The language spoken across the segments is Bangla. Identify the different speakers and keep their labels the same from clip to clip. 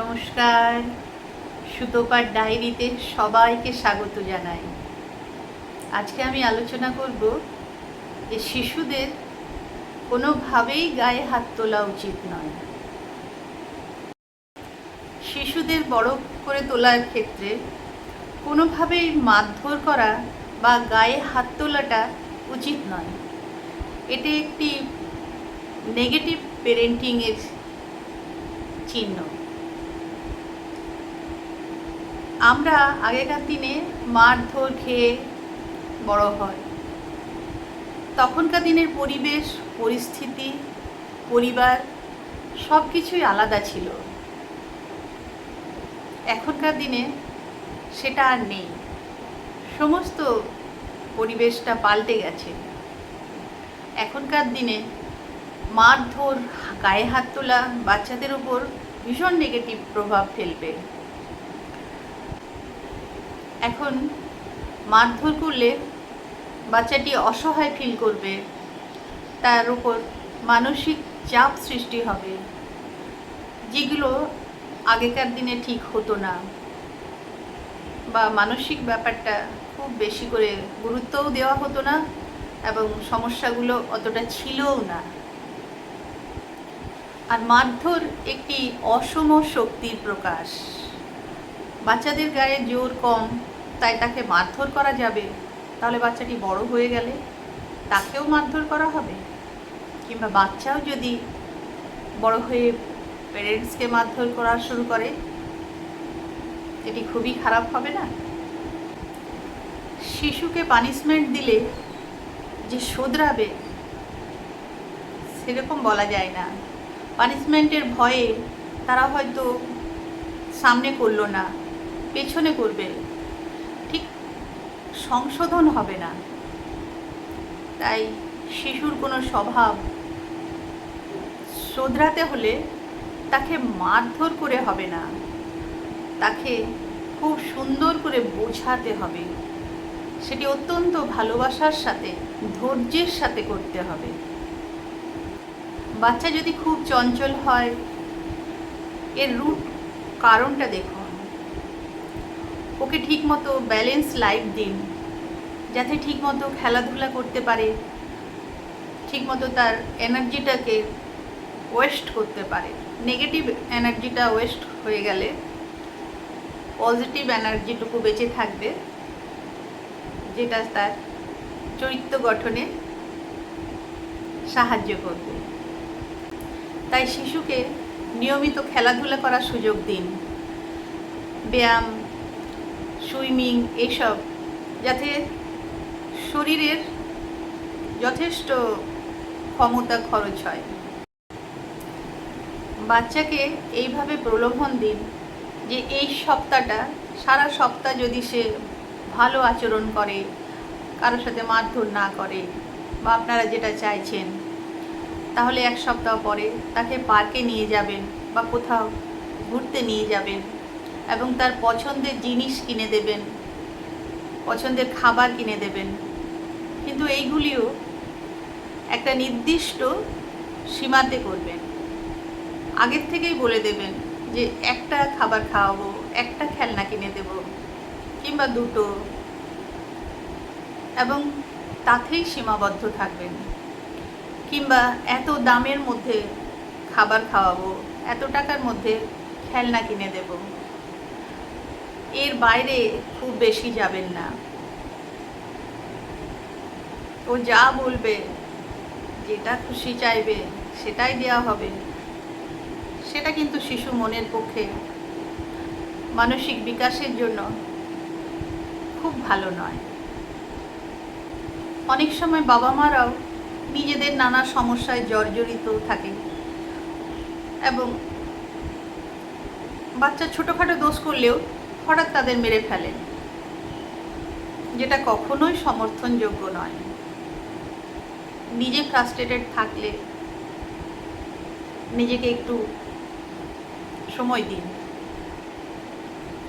Speaker 1: নমস্কার। সুতোপার ডায়েরিতে সবাইকে স্বাগত জানাই। আজকে আমি আলোচনা করব যে শিশুদের কোনোভাবেই গায়ে হাত তোলা উচিত নয়। শিশুদের বড় করে তোলার ক্ষেত্রে কোনোভাবেই মারধর করা বা গায়ে হাত তোলাটা উচিত নয়। এটি একটি নেগেটিভ পেরেন্টিংয়ের চিহ্ন। আমরা আগেকার দিনে মারধর খেয়ে বড় হয়। তখনকার দিনের পরিবেশ, পরিস্থিতি, পরিবার সব কিছুই আলাদা ছিল। এখনকার দিনে সেটা আর নেই। সমস্ত পরিবেশটা পাল্টে গেছে। এখনকার দিনে মারধর গায়ে হাত তোলা বাচ্চাদের উপর ভীষণ নেগেটিভ প্রভাব ফেলবে। এখন মারধর করলে বাচ্চাটি অসহায় ফিল করবে। তার উপর মানসিক চাপ সৃষ্টি হবে, যেগুলো আগেকার দিনে ঠিক হতো না। বা মানসিক ব্যাপারটা খুব বেশি করে গুরুত্বও দেওয়া হতো না এবং সমস্যাগুলো অতটা ছিলও না। আর মারধর একটি অসম শক্তির প্রকাশ। বাচ্চাদের গায়ে জোর কম তাই তাকে মারধর করা যাবে? তাহলে বাচ্চাটি বড় হয়ে গেলে তাকেও মারধর করা হবে? কিংবা বাচ্চাও যদি বড় হয়ে প্যারেন্টসকে মারধর করা শুরু করে এটি খুবই খারাপ হবে না? শিশুকে পানিশমেন্ট দিলে যে শোধরাবে, সেরকম বলা যায় না। পানিশমেন্টের ভয়ে তারা হয়তো সামনে করল না, পেছনে করবে। সংশোধন হবে না। তাই শিশুর কোনো স্বভাব শোধরাতে হলে তাকে মারধর করে হবে না। তাকে খুব সুন্দর করে বোঝাতে হবে। সেটি অত্যন্ত ভালোবাসার সাথে, ধৈর্যের সাথে করতে হবে। বাচ্চা যদি খুব চঞ্চল হয়, এর রুট কারণটা দেখুন। ওকে ঠিকমতো ব্যালেন্স লাইফ দিন। যাতে ঠিকমতো খেলাধুলা করতে পারে, ঠিকমতো তার এনার্জিটাকে ওয়েস্ট করতে পারে। নেগেটিভ এনার্জিটা ওয়েস্ট হয়ে গেলে পজিটিভ এনার্জিটুকু বেঁচে থাকবে, যেটা তার চরিত্র গঠনে সাহায্য করবে। তাই শিশুকে নিয়মিত খেলাধুলা করার সুযোগ দিন। ব্যায়াম, সুইমিং, এইসব যাতে শরীরের যথেষ্ট ক্ষমতা খরচ হয়। বাচ্চাকে এইভাবে প্রলোভন দিন যে এই সপ্তাহটা, সারা সপ্তাহ যদি সে ভালো আচরণ করে, কারোর সাথে মারধর না করে, বা আপনারা যেটা চাইছেন, তাহলে এক সপ্তাহ পরে তাকে পার্কে নিয়ে যাবেন বা কোথাও ঘুরতে নিয়ে যাবেন এবং তার পছন্দের জিনিস কিনে দেবেন, পছন্দের খাবার কিনে দেবেন। কিন্তু এইগুলিও একটা নির্দিষ্ট সীমাতে করবেন। আগের থেকেই বলে দেবেন যে একটা খাবার খাওয়াবো, একটা খেলনা কিনে দেব কিংবা দুটো এবং তাতেই সীমাবদ্ধ থাকবেন কিংবা এত দামের মধ্যে খাবার খাওয়াবো, এত টাকার মধ্যে খেলনা কিনে দেব। এর বাইরে খুব বেশি যাবেন না। ও যা বলবে, যেটা খুশি চাইবে, সেটাই দেওয়া হবে। সেটা কিন্তু শিশু মনের পক্ষে মানসিক বিকাশের জন্য খুব ভালো নয়। অনেক সময় বাবা মারাও নিজেদের নানা সমস্যায় জর্জরিত থাকে এবং বাচ্চা ছোটোখাটো দোষ করলেও হঠাৎ তাদের মেরে ফেলেন যেটা কখনোই সমর্থনযোগ্য নয়। নিজে ফ্রাস্ট্রেটেড থাকলে নিজেকে একটু সময় দিন।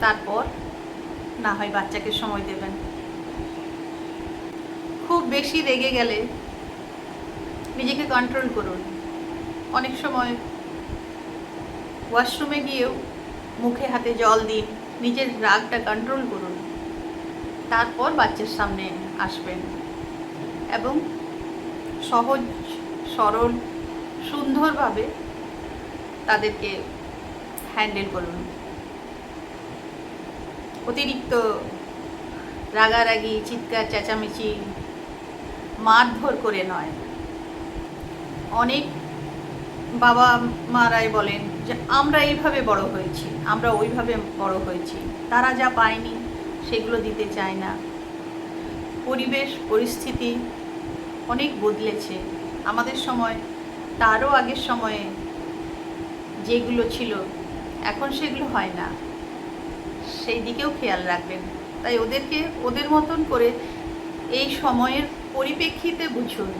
Speaker 1: তারপর না হয় বাচ্চাকে সময় দেবেন। খুব বেশি রেগে গেলে নিজেকে কন্ট্রোল করুন। অনেক সময় ওয়াশরুমে গিয়েও মুখে হাতে জল দিন, নিজের রাগটা কন্ট্রোল করুন। তারপর বাচ্চার সামনে আসবেন এবং সহজ, সরল, সুন্দরভাবে তাদেরকে হ্যান্ডেল করুন। অতিরিক্ত রাগারাগি, চিৎকার, চেঁচামেচি মারধর করে নয়। অনেক বাবা মারাই বলেন যে, আমরা এইভাবে বড় হয়েছি, আমরা ওইভাবে বড় হয়েছি। তারা যা পায়নি, সেগুলো দিতে চায় না। পরিবেশ, পরিস্থিতি অনেক বদলেছে। আমাদের সময়, তারও আগের সময়ে যেগুলো ছিল, এখন সেগুলো হয় না। সেই দিকেও খেয়াল রাখবেন। তাই ওদেরকে, ওদের মতন করে এই সময়ের পরিপ্রেক্ষিতে বুঝুন।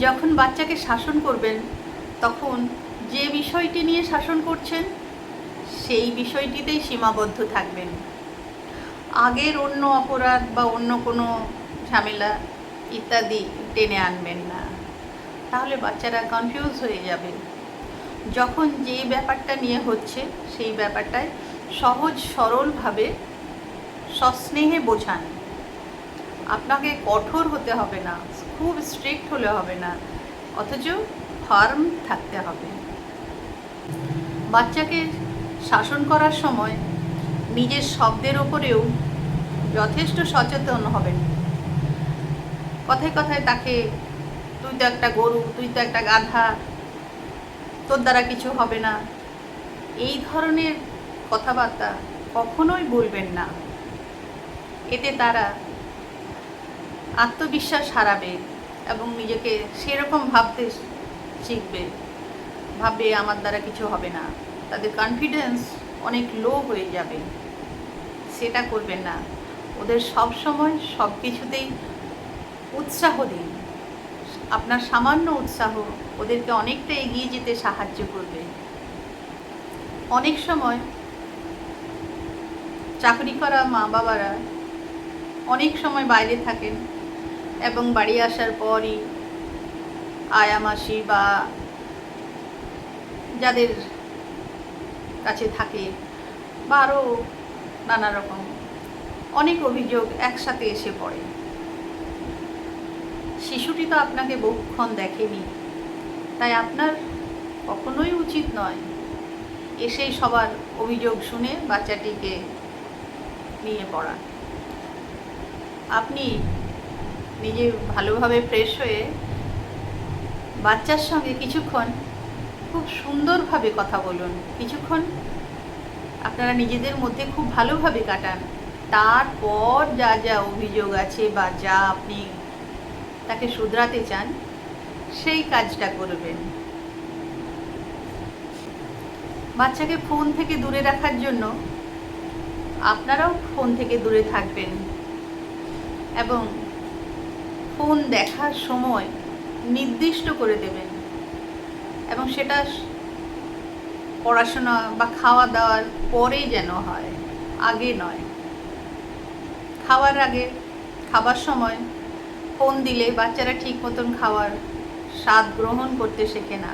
Speaker 1: যখন বাচ্চাকে শাসন করবেন, তখন যে বিষয়টি নিয়ে শাসন করছেন, সেই বিষয়টিতেই সীমাবদ্ধ থাকবেন। আগের অন্য অপরাধ বা অন্য কোনো ঝামেলা ইত্যাদি টেনে আনবেন না। তাহলে বাচ্চারা কনফিউজ হয়ে যাবে। যখন যে ব্যাপারটা নিয়ে হচ্ছে, সেই ব্যাপারটায় সহজ সরলভাবে সস্নেহে বোঝান। আপনাকে কঠোর হতে হবে না, খুব স্ট্রিক্ট হলে হবে না, অথচ ফার্ম থাকতে হবে। বাচ্চাকে শাসন করার সময় নিজের শব্দের ওপরেও যথেষ্ট সচেতন হবেন। কথায় কথায় তাকে, তুই তো একটা গরু, তুই তো একটা গাধা, তোর দ্বারা কিছু হবে না। এই ধরনের কথাবার্তা কখনোই বলবেন না। এতে তারা আত্মবিশ্বাস হারাবে এবং নিজেকে সেরকম ভাবতে শিখবে ভাববে আমার দ্বারা কিছু হবে না। তাদের কনফিডেন্স অনেক লো হয়ে যাবে। সেটা করবেন না। ওদের সব সময় সব কিছুতেই উৎসাহ দিন। আপনার সামান্য উৎসাহ ওদেরকে অনেকটা এগিয়ে যেতে সাহায্য করবে। অনেক সময় চাকরি করা মা বাবারা অনেক সময় বাইরে থাকেন এবং বাড়ি আসার পরই আয়া মাসি বা যাদের কাছে থাকে বা আরও নানা রকম অনেক অভিযোগ একসাথে এসে পড়ে। শিশুটি তো আপনাকে বহুক্ষণ দেখেনি। তাই আপনার কখনোই উচিত নয় এসেই সবার অভিযোগ শুনে বাচ্চাটিকে নিয়ে পড়া আপনি নিজে ভালোভাবে ফ্রেশ হয়ে বাচ্চার সঙ্গে কিছুক্ষণ খুব সুন্দরভাবে কথা বলুন। কিছুক্ষণ আপনারা নিজেদের মধ্যে খুব ভালোভাবে কাটান। তারপর যা যা অভিযোগ আছে বা যা আপনি তাকে শুধরাতে চান, সেই কাজটা করবেন। বাচ্চাকে ফোন থেকে দূরে রাখার জন্য আপনারাও ফোন থেকে দূরে থাকবেন এবং ফোন দেখার সময় নির্দিষ্ট করে দেবেন এবং সেটা পড়াশোনা বা খাওয়া দাওয়ার পরে যেন হয়, আগে নয়। খাওয়ার আগে, খাবার সময় ফোন দিলে বাচ্চারা ঠিক মতন খাওয়ার স্বাদ গ্রহণ করতে শেখে না।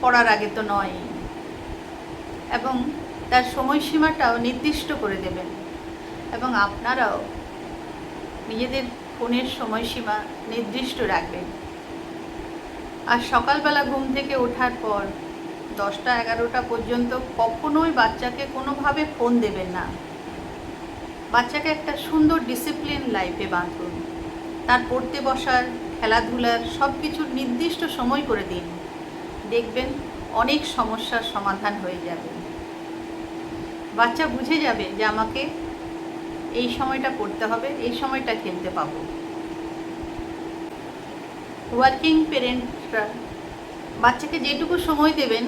Speaker 1: পড়ার আগে তো নয়। এবং তার সময়সীমাটাও নির্দিষ্ট করে দেবেন। এবং আপনারাও নিজেদের ফোনের সময়সীমা নির্দিষ্ট রাখবেন। আর সকালবেলা ঘুম থেকে ওঠার পর দশটা এগারোটা পর্যন্ত কখনোই বাচ্চাকে কোনোভাবে ফোন দেবেন না। বাচ্চাকে একটা সুন্দর ডিসিপ্লিন লাইফে বাঁধুন। তার পড়তে বসার, খেলাধুলার সব কিছুর নির্দিষ্ট সময় করে দিন। দেখবেন অনেক সমস্যার সমাধান হয়ে যাবে। বাচ্চা বুঝে যাবে যে আমাকে এই সময়টা পড়তে হবে, এই সময়টা খেলতে পাবো। ওয়ার্কিং পেরেন্টরা বাচ্চাকে যেটুকু সময় দেবেন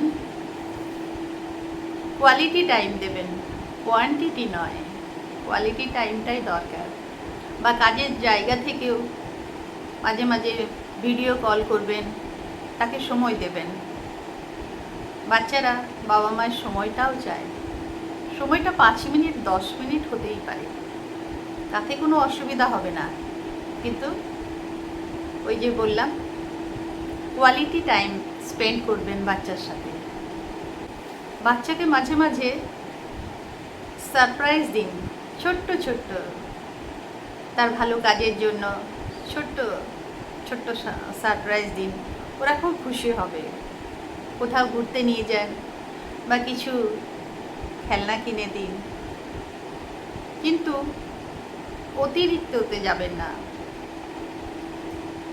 Speaker 1: কোয়ালিটি টাইম দেবেন। কোয়ান্টিটি নয় কোয়ালিটি টাইমটাই দরকার। বা কাজের জায়গা থেকেও মাঝে মাঝে ভিডিও কল করবেন, তাকে সময় দেবেন। বাচ্চারা বাবা মায়ের সময়টাও চায়। সময়টা পাঁচ মিনিট, দশ মিনিট হতেই পারে। তাতে কোনো অসুবিধা হবে না। কিন্তু ওই যে বললাম কোয়ালিটি টাইম স্পেন্ড করবেন বাচ্চার সাথে। বাচ্চাকে মাঝে মাঝে সারপ্রাইজ দিন, ছোট্ট ছোট্ট। তার ভালো কাজের জন্য ছোট্ট ছোট্ট সারপ্রাইজ দিন। ওরা খুব খুশি হবে। কোথাও ঘুরতে নিয়ে যান বা কিছু খেলনা কিনে দিন। কিন্তু অতিরিক্ত অতিরিক্ততে যাবেন না।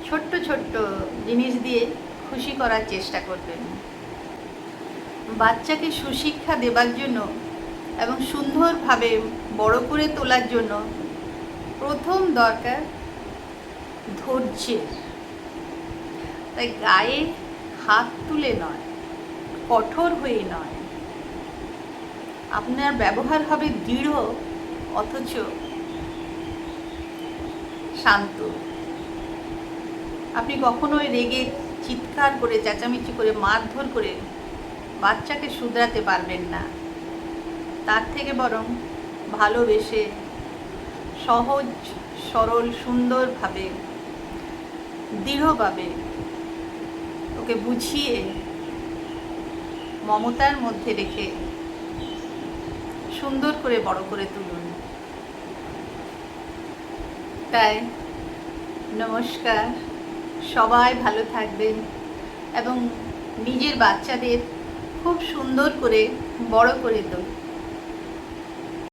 Speaker 1: ছোট্ট ছোট্ট জিনিস দিয়ে খুশি করার চেষ্টা করবেন। বাচ্চাকে সুশিক্ষা দেবার জন্য এবং সুন্দরভাবে বড় করে তোলার জন্য প্রথম দরকার ধৈর্যের। তাই গায়ে হাত তুলে নয়, কঠোর হয়ে নয়। আপনার ব্যবহার হবে দৃঢ়, অথচ শান্ত। আপনি কখনোই রেগে চিৎকার করে, চেঁচামেচি করে, মারধর করে বাচ্চাকে শুধরাতে পারবেন না। তার থেকে বরং ভালোবেসে সহজ, সরল, সুন্দরভাবে, দৃঢ়ভাবে ওকে বুঝিয়ে মমতার মধ্যে রেখে সুন্দর করে বড় করে তুলুন। তাই নমস্কার, সবাই ভালো থাকবেন এবং নিজের বাচ্চাদের খুব সুন্দর করে বড় করে তো-